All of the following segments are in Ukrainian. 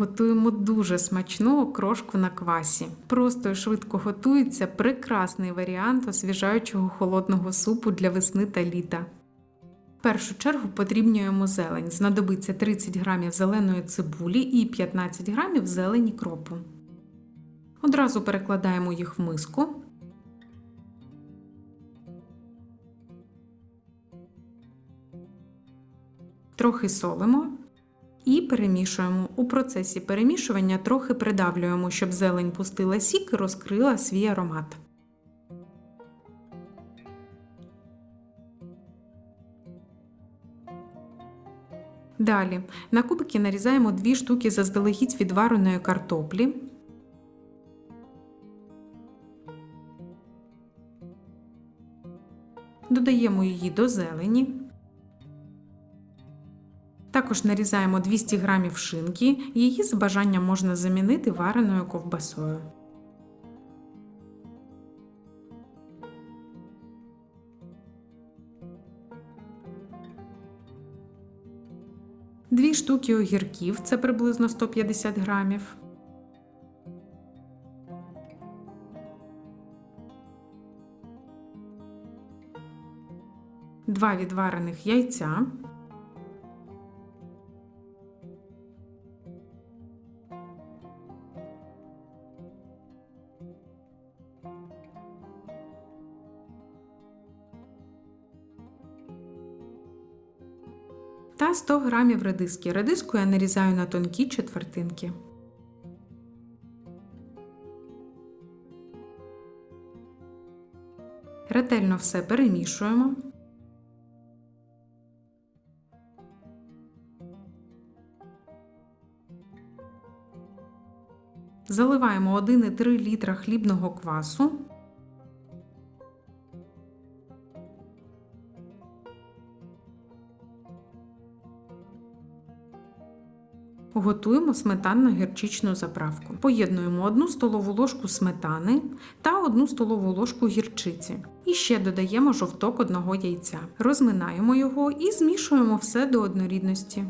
Готуємо дуже смачну окрошку на квасі. Просто і швидко готується прекрасний варіант освіжаючого холодного супу для весни та літа. В першу чергу подрібнюємо зелень. Знадобиться 30 грамів зеленої цибулі і 15 грамів зелені кропу. Одразу перекладаємо їх в миску. Трохи солимо і перемішуємо. У процесі перемішування трохи придавлюємо, щоб зелень пустила сік і розкрила свій аромат. Далі на кубики нарізаємо 2 штуки заздалегідь відвареної картоплі. Додаємо її до зелені. Також нарізаємо 200 г шинки, її з бажанням можна замінити вареною ковбасою. Дві штуки огірків це приблизно 150 грамів. Два відварених яйця. Та 100 грамів редиски. Редиску я нарізаю на тонкі четвертинки. Ретельно все перемішуємо. Заливаємо 1,3 літра хлібного квасу. Готуємо сметанно-гірчичну заправку. Поєднуємо 1 столову ложку сметани та 1 столову ложку гірчиці. І ще додаємо жовток одного яйця. Розминаємо його і змішуємо все до однорідності.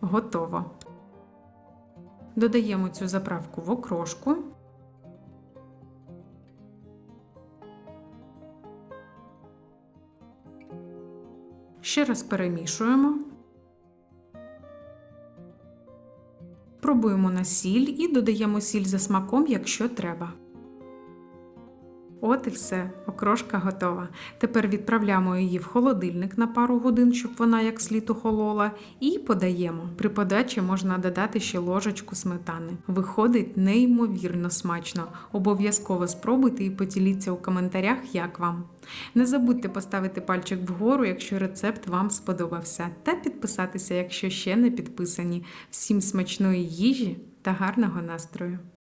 Готово. Додаємо цю заправку в окрошку. Ще раз перемішуємо. Пробуємо на сіль і додаємо сіль за смаком, якщо треба. От і все, окрошка готова. Тепер відправляємо її в холодильник на пару годин, щоб вона як слід охолола, і подаємо. При подачі можна додати ще ложечку сметани. Виходить неймовірно смачно. Обов'язково спробуйте і поділіться у коментарях, як вам. Не забудьте поставити пальчик вгору, якщо рецепт вам сподобався, та підписатися, якщо ще не підписані. Всім смачної їжі та гарного настрою!